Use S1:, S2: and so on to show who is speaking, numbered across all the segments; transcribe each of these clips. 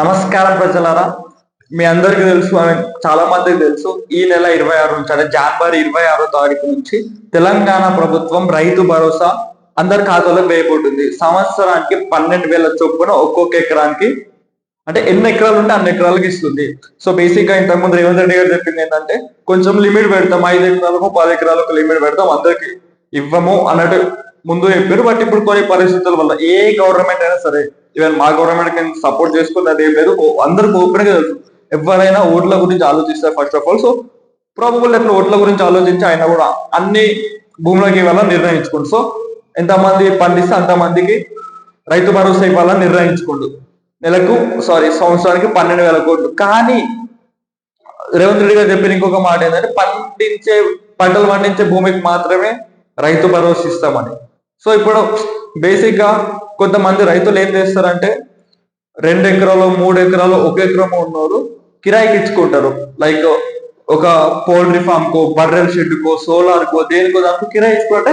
S1: నమస్కారం ప్రజలారా. మీ అందరికీ తెలుసు అని చాలా మందికి తెలుసు. ఈ నెల ఇరవై ఆరు నుంచి అంటే జనవరి ఇరవై ఆరో తారీఖు నుంచి తెలంగాణ ప్రభుత్వం రైతు భరోసా అందరి ఖాతాలో వేయబోతుంది. సంవత్సరానికి పన్నెండు వేల చొప్పున ఒక్కొక్క ఎకరానికి అంటే ఎన్ని ఎకరాలు ఉంటే అన్ని ఎకరాలకు ఇస్తుంది. సో బేసిక్గా ఇంతకుముందు రేవంత్ రెడ్డి గారు చెప్పింది ఏంటంటే కొంచెం లిమిట్ పెడతాం ఐదు ఎకరాలకు పది ఎకరాలకు లిమిట్ పెడతాం అందరికి ఇవ్వము అన్నట్టు ముందు చెప్పారు. బట్ ఇప్పుడు కొన్ని పరిస్థితుల వల్ల ఏ గవర్నమెంట్ అయినా సరే ఈవెన్ మా గవర్నమెంట్ నేను సపోర్ట్ చేసుకున్నది ఏం లేదు ఓ- అందరికి ఓపెన్గా తెలుసు. ఎవరైనా ఓట్ల గురించి ఆలోచిస్తారు first of all so probable ఎట్లా ఓట్ల గురించి ఆలోచించి ఆయన కూడా అన్ని భూములకి ఇవ్వాలని నిర్ణయించుకోండు. సో ఎంతమంది పండిస్తే అంతమందికి రైతు భరోసా ఇవ్వాలని నిర్ణయించుకోండు. నెలకు సారీ సంవత్సరానికి పన్నెండు వేల కోట్లు. కానీ రేవంత్ రెడ్డి గారు చెప్పిన ఇంకొక మాట ఏంటంటే పండించే పంటలు పండించే భూమికి మాత్రమే రైతు భరోసా ఇస్తామని. సో ఇప్పుడు బేసిక్గా కొంతమంది రైతులు ఏం చేస్తారంటే రెండు ఎకరాలు మూడు ఎకరాలు ఒక ఎకరం ఉన్నోరు కిరాయికి ఇచ్చుకుంటారు. లైక్ ఒక పౌల్ట్రీ ఫామ్ కో బర్రెల షెడ్ కో సోలార్ కో దేనికో దానికి కిరాయి ఇచ్చుకుంటే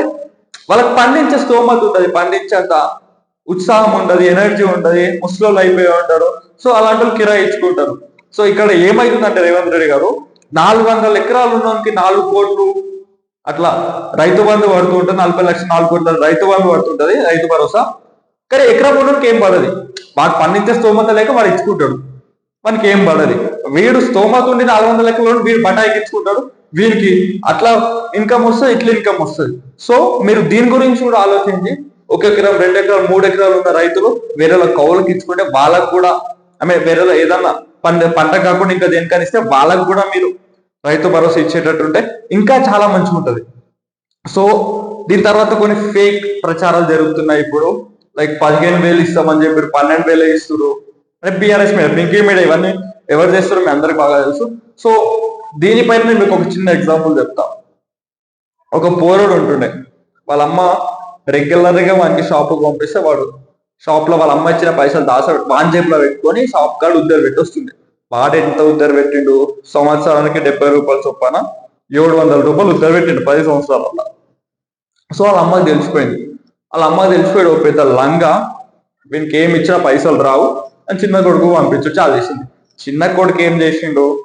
S1: వాళ్ళకి పండించే స్తోమత ఉంటుంది. పండించేంత ఉత్సాహం ఉండదు ఎనర్జీ ఉండదు ముసలోళ్ళు అయిపోయి ఉంటారు. సో అలాంటి వాళ్ళు కిరాయి ఇచ్చుకుంటారు. సో ఇక్కడ ఏమైతుందంటే రేవంత్ రెడ్డి గారు నాలుగు వందల ఎకరాలు ఉన్నకి నాలుగు కోట్లు అట్లా రైతు బంధు పడుతూ నలభై లక్షలు నాలుగు కోట్ల రైతు బంధు పడుతుంటది రైతు భరోసా. కానీ ఎకరం ఉన్నోనికి ఏం పడదు. వాడు పండించే స్తోమత లేక వాడు ఇచ్చుకుంటాడు. మనకి ఏం పడదు. వీడు స్తోమత ఉండి నాలుగు వందల లెక్కలు వీడు బటాయికి ఇచ్చుకుంటాడు. వీనికి అట్లా ఇన్కమ్ వస్తుంది ఇట్లా ఇన్కమ్ వస్తుంది. సో మీరు దీని గురించి కూడా ఆలోచించి ఒక ఎకరం రెండు ఎకరాలు మూడు ఎకరాలు ఉన్న రైతులు వేరే కౌలుకి ఇచ్చుకుంటే వాళ్ళకు కూడా ఆమె వేరే ఏదన్నా పంట పంట కాకుండా ఇంకా దేనికని ఇస్తే వాళ్ళకు కూడా మీరు రైతు భరోసా ఇచ్చేటట్టు ఉంటే ఇంకా చాలా మంచిగా ఉంటుంది సో దీని తర్వాత కొన్ని ఫేక్ ప్రచారాలు జరుగుతున్నాయి ఇప్పుడు. లైక్ పదిహేను వేలు ఇస్తామని చెప్పి పన్నెండు వేలు ఇస్తారు అంటే బీఆర్ఎస్ మీద పింకీ మీడియా ఇవన్నీ ఎవరు చేస్తారో మీ అందరికి బాగా తెలుసు. సో దీనిపైన నేను మీకు ఒక చిన్న ఎగ్జాంపుల్ చెప్తా. ఒక పోరడు ఉంటుండే. వాళ్ళ అమ్మ రెగ్యులర్గా వానికి షాప్కి పంపిస్తే వాడు షాప్లో వాళ్ళ అమ్మ ఇచ్చిన పైసలు దాస వాన్ జేబులో పెట్టుకొని షాప్ కాడ ఉద్దరు పెట్టొస్తుండే. వాడు ఎంత ఉద్దరు పెట్టిండు? సంవత్సరానికి డెబ్బై రూపాయలు చొప్పున ఏడు వందల రూపాయలు ఉద్దరు పెట్టిండు పది సంవత్సరాల సో వాళ్ళ అమ్మకి తెలిసిపోయింది. వాళ్ళ అమ్మకి తెలిసిపోయాడు పెద్ద లంగా వీనికి ఏమి ఇచ్చినా పైసలు రావు అని చిన్న కొడుకు పంపించు చాలా చేసింది. చిన్న కొడుకు ఏం చేసిండు?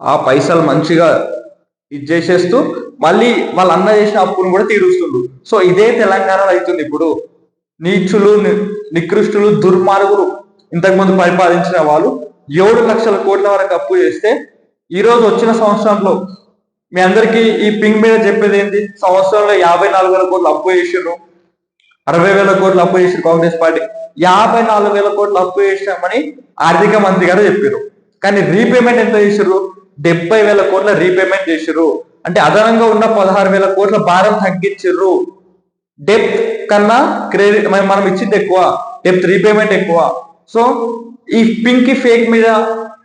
S1: ఆ పైసలు మంచిగా ఇది చేసేస్తూ మళ్ళీ వాళ్ళ అన్న చేసిన అప్పును కూడా తీరుస్తుండు. సో ఇదే తెలంగాణలో అవుతుంది ఇప్పుడు. నీచులు ని- నికృష్టులు దుర్మార్గులు ఇంతకుముందు పరిపాలించిన వాళ్ళు ఏడు లక్షల కోట్ల వరకు అప్పు చేస్తే ఈ రోజు వచ్చిన సంవత్సరంలో మీ అందరికీ ఈ పింగ్ మీద చెప్పేది ఏంటి సంవత్సరంలో యాభై నాలుగు వేల కోట్లు అప్పు చేసిండ్రు. అరవై వేల కోట్లు అప్పు చేసారు కాంగ్రెస్ పార్టీ. యాభై నాలుగు వేల కోట్లు అప్పు చేసినామని ఆర్థిక మంత్రి గారు చెప్పారు కానీ రీపేమెంట్ ఎంత చేసారు డెబ్బై వేల కోట్ల రీపేమెంట్ చేసారు అంటే అదనంగా ఉన్న పదహారు వేల కోట్ల భారం తగ్గించారు డెప్త్ కన్నా క్రెడిట్ మనం ఇచ్చింది ఎక్కువ. డెప్త్ రీపేమెంట్ ఎక్కువ. సో ఈ పింక్ ఫేక్ మీద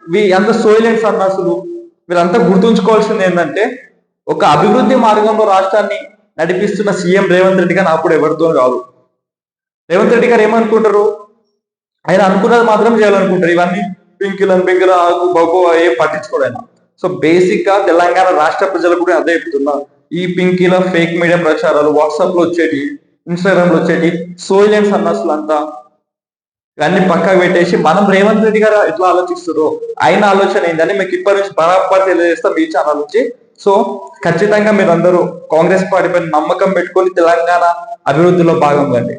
S1: వీ- అంత సోయిలెంట్ సన్నాసులు వీళ్ళంతా గుర్తుంచుకోవాల్సింది ఏంటంటే ఒక అభివృద్ధి మార్గంలో రాష్ట్రాన్ని నడిపిస్తున్న సీఎం రేవంత్ రెడ్డి గారు అప్పుడు ఎవరితో కాదు. రేవంత్ రెడ్డి గారు ఏమనుకుంటారు? ఆయన అనుకున్నది మాత్రం చేయాలనుకుంటారు. ఇవన్నీ పింకిలను పింకుల ఆకు బొగ్గు ఏం పట్టించుకోడు ఆయన. సో బేసిక్గా తెలంగాణ రాష్ట్ర ప్రజలు కూడా అదే చెప్తున్నా. ఈ పింకీల ఫేక్ మీడియా ప్రచారాలు వాట్సాప్లో వచ్చేటి ఇన్స్టాగ్రామ్లో వచ్చేటి సోయిలెన్స్ అన్నసులు అంతా ఇవన్నీ పక్కకు పెట్టేసి మనం రేవంత్ రెడ్డి గారు ఎట్లా ఆలోచిస్తారో ఆయన ఆలోచన ఏంటని మీకు ఇప్పటి నుంచి బరాబర్ తెలియజేస్తాం మీ ఛానల్ నుంచి. సో ఖచ్చితంగా మీరు అందరూ కాంగ్రెస్ పార్టీ పైన నమ్మకం పెట్టుకొని తెలంగాణ అభివృద్ధిలో భాగం కండి.